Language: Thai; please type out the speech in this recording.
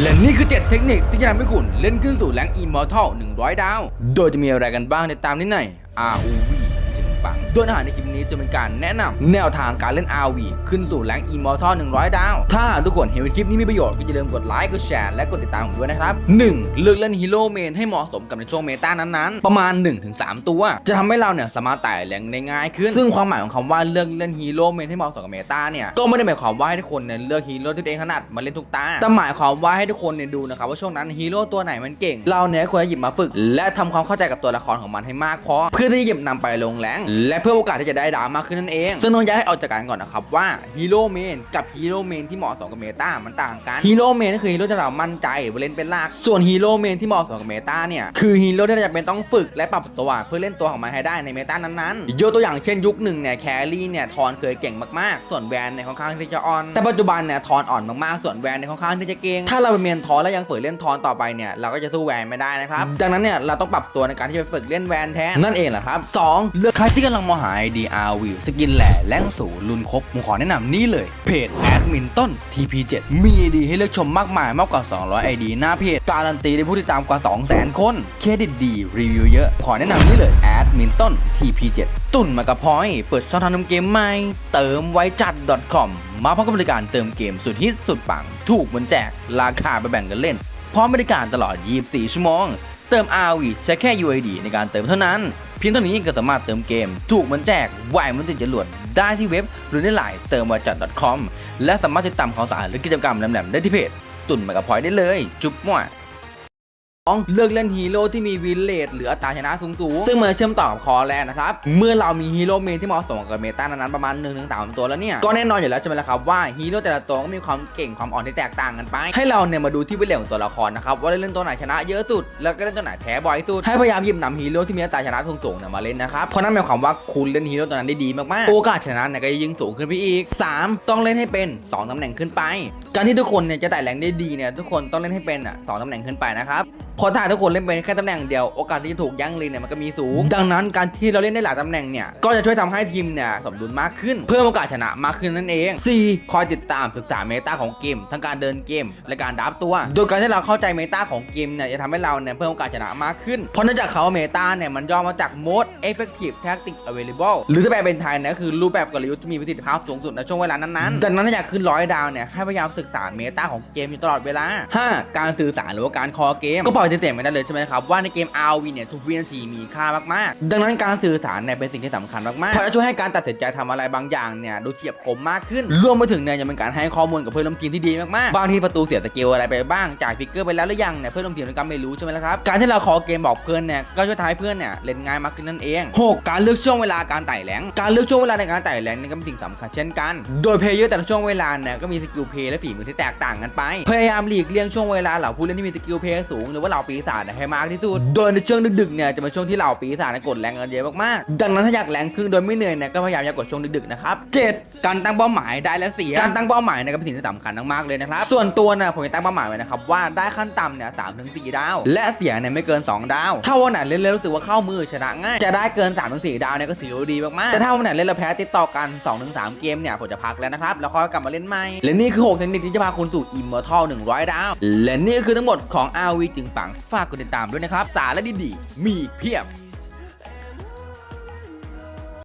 และนี่คือ 7 เทคนิคที่จะทำให้คุณเล่นขึ้นสู่แรงอิมมอร์ทัล100 ดาว โดยจะมีอะไรกันบ้างในตามนี้ใน ROV ปัง โดยอาหารในคลิปนี้จะเป็นการแนะนำแนวทางการเล่น RV ขึ้นสู่แรงอิมมอร์ทัล100 ดาว ถ้าทุกคนเห็นคลิปนี้มีประโยชน์ก็อย่าลืมกดไลค์ กดแชร์ และกดติดตามผมด้วยนะครับ 1. เลือกเล่นฮีโร่เมนให้เหมาะสมกับในช่วงเมตานั้นๆ ประมาณ 1-3 ตัว จะทำให้เราเนี่ยสามารถไต่แรงได้ง่ายขึ้น ซึ่งความหมายของคำว่าเลือกเล่นฮีโร่เมนให้เหมาะสมกับเมตาเนี่ย ก็ไม่ได้หมายความว่าให้ทุกคนเนี่ยเลือกฮีโร่ที่ตัวเองถนัดมาเล่นทุกตา แต่หมายความว่าให้ทุกคนเนี่ยดูนะครับว่าช่วงนั้นฮีโร่ตัวไหนมันเก่ง เราเนี่ยควรจะหยิบมาฝึก และทำความเข้าใจกับตัวละครของมันให้มากพอเพื่อที่จะหยิบนำไปลงแรงและเพื่อโอกาสที่จะได้ดาวมากขึ้นนั่นเอง ซึ่งต้องย้ายให้ออกจากกันก่อนนะครับว่าฮีโร่เมนกับฮีโร่เมนที่เหมาะสมกับเมตามันต่างกันฮีโร่เมนก็คือฮีโร่ที่เรามั่นใจว่าเล่นเป็นหลักส่วนฮีโร่เมนที่เหมาะสมกับเมตาเนี่ยคือฮีโร่ที่เราจะเป็นต้องฝึกและปรับตัวเพื่อเล่นตัวของมันให้ได้ในเมตานั้นๆยกตัวอย่างเช่นยุคหนึ่งเนี่ยแครี่เนี่ยทอนเคยเก่งมากๆ ส่วนแวนเนี่ยค่อนข้างที่จะอ่อน แต่ปัจจุบันเนี่ยทอนอ่อนมากๆ ส่วนแวนเนี่ยค่อนข้างที่จะเก่งถ้าเราเป็นเมนทอนแล้วยังฝึกเล่นทอนต่อไปเนี่ยเราก็จะสู้แวนไม่ได้นะครับดังนั้นเนี่ยเราต้องปรับตัวในการที่จะฝึกเล่นแวนแทนนั่นเองแหละครับสองเลือกใครที่กำลังมองหา DRV สกินแหล่แรงสูงลุนครบผมขอแนะนำนี่เลย เพจแอดมินต้น TP7 มี ID ให้เลือกชมมากมายมากกว่า 200 ID หน้าเพจการันตีได้ผู้ติดตามกว่า 200,000 คน เครดิตดีรีวิวเยอะ ขอแนะนำนี่เลยแอดมินต้น TP7 ตุ่นมากระพอย เปิดช่องทางทำเกมใหม่ เติมไว้จัด .com มาพร้อมกับบริการเติมเกมสุดฮิตสุดปัง ถูกเหมือนแจก ราคาไปแบ่งกันเล่น พร้อมบริการตลอด 24 ชั่วโมง เติม RV ใช้แค่ UID ในการเติมเท่านั้น เพียงเท่านี้ก็สามารถเติมเกม ถูกเหมือนแจกไหวเหมันติดจรวดได้ที่เว็บหรือในไลน์เติมวจัด .com และสามารถติดตามข่าวสารหรือกิจกรรมแหลมๆได้ที่เพจตุ่นมากระพอยได้เลย จุ๊บมั่ว เลือกเล่นฮีโร่ที่มีวินเลทหรืออัตราชนะสูงสูงๆซึ่งมันเชื่อมต่อกับคอแรกนะครับ เมื่อเรามีฮีโร่เมนที่เหมาะสมกับเมตานั้นๆประมาณ1นถึงสตัวแล้วเนี่ย ก็แน่นอนอยู่แล้วใช่ไหมล่ะครับว่าฮีโร่แต่ละตัวก็มีความเก่งความอ่อนที่แตกต่างกันไป ให้เราเนี่ยมาดูที่วินเลทของตัวละครนะครับว่าเล่นตัวไหนชนะเยอะสุด แล้วก็เล่นตัวไหนแพ้บ่อยสุด ให้พยายามหยิบนำฮีโร่ที่มีอัตราชนะสูงสูงๆเนี่ยมาเล่นนะครับ เพราะนั่นหมายความว่าคุณเล่นฮีโร่ตัวนั้นได้ดีมากๆ โอกาสชนะเนี่ยก็จะยิ่งสูงขึ้นไปอีก 3 ต้องเล่นให้เป็น 2ตำแหน่งขึ้นไป การที่ทุกคนเนี่ยจะไต่แรงได้ดีเนี่ยทุกคนต้องเล่นให้เป็นอะสองตำแหน่งขึ้นไปนะครับเพราะถ้าทุกคนเล่นเป็นแค่ตำแหน่งเดียวโอกาสที่จะถูกยั้งเลนเนี่ยมันก็มีสูง ดังนั้นการที่เราเล่นได้หลายตำแหน่งเนี่ยก็จะช่วยทำให้ทีมเนี่ยสมดุลมากขึ้น เพิ่มโอกาสชนะมากขึ้นนั่นเอง 4. คอยติดตามศึกษาเมตาของเกม ทั้งการเดินเกม และการดับตัว โดยการที่เราเข้าใจเมตาของเกมเนี่ยจะทำให้เราเนี่ยเพิ่มโอกาสชนะมากขึ้น เพราะเนื่องจากเขาว่าเมตาเนี่ยมันย่อมาจาก Most Effective Tactic Available หรือถ้าแปลเป็นไทยเนี่ยก็คือรูปแบบกลยุทธ์ที่มีประสิทธิภาพสูงสุดในช่วงเวลานั้นๆดังนั้นถ้าอยากขึ้นร้อยดาวเนี่ยให้พยายามศึกษาเมตาของเกมอยู่ตลอดเวลา 5. การสื่อสารหรือว่าการคอเกมก็ปล่อยเต็มๆไม่ได้เลยใช่ไหมครับว่าในเกม RV เนี่ยทุกวินาทีมีค่ามากๆ ดังนั้นการสื่อสารเนี่ยเป็นสิ่งที่สำคัญมากๆเพราะจะช่วยให้การตัดสินใจทำอะไรบางอย่างเนี่ยดูเฉียบคมมากขึ้น รวมไปถึงเนี่ยยังเป็นการให้ข้อมูลกับเพื่อนร่วมทีมที่ดีมากๆ บางทีประตูเสียสกิลอะไรไปบ้างจ่ายฟิกเกอร์ไปแล้วหรือยังเนี่ยเพื่อนร่วมทีมก็ไม่รู้ใช่ไหมละครับการที่เราคอเกมบอกเพื่อนเนี่ยก็ช่วยทำให้เพื่อนเนี่ยเล่นง่ายมากขึ้นนั่นเอง 6. การเลือกช่วงเวลาการไต่แรงการเลือกช่วงเวลาในการไต่แรงนี่ก็เป็นสิ่งสำคัญเช่นกัน โดยเพลเยอร์แต่ละช่วงเวลาเนี่ยก็มีสกิลเพย์และฝีมือที่แตกต่างกันไป พยายามหลีกเลี่ยงช่วงเวลาเหล่าผู้เล่นที่มีสกิลเพย์สูงหรือว่าเหล่าปีศาจเนี่ยให้มากที่สุด โดยในช่วงดึกๆเนี่ยจะเป็นช่วงที่เหล่าปีศาจเนี่ยกดแรงกันเยอะมากๆดังนั้นถ้าอยากแรงขึ้นโดยไม่เหนื่อยเนี่ยก็พยายามอย่ากดช่วงดึกๆนะครับ 7. การตั้งเป้าหมายได้และเสียการตั้งเป้าหมายเนี่ยก็เป็นสิ่งที่สำคัญมากๆเลยนะครับส่วนตัวเนี่ยผมจะตั้งเป้าหมายไว้นะครับว่าได้ขั้นต่ำเนี่ยสามถึงสี่ดาว และเสียเนี่ยไม่เกิน 2 ดาว ถ้าวันไหนเล่นแล้วรู้สึกว่าเข้ามือชนะง่ายจะได้เกิน3-4ถึงดาวเนี่ยก็ถือว่าดีมากๆแต่ถ้าวันไหนเล่นแล้วแพ้ติดต่อกัน2-3เกมเนี่ยผมจะพักแล้วนะครับแล้วค่อยกลับมาเล่นใหม่และนี่คือ6เทคนิคที่จะพาคุณสู่ Immortal 100 ดาว และนี่คือทั้งหมดของ RV จึงปังฝากกดติดตามด้วยนะครับ สาระดีๆ มีเพียบ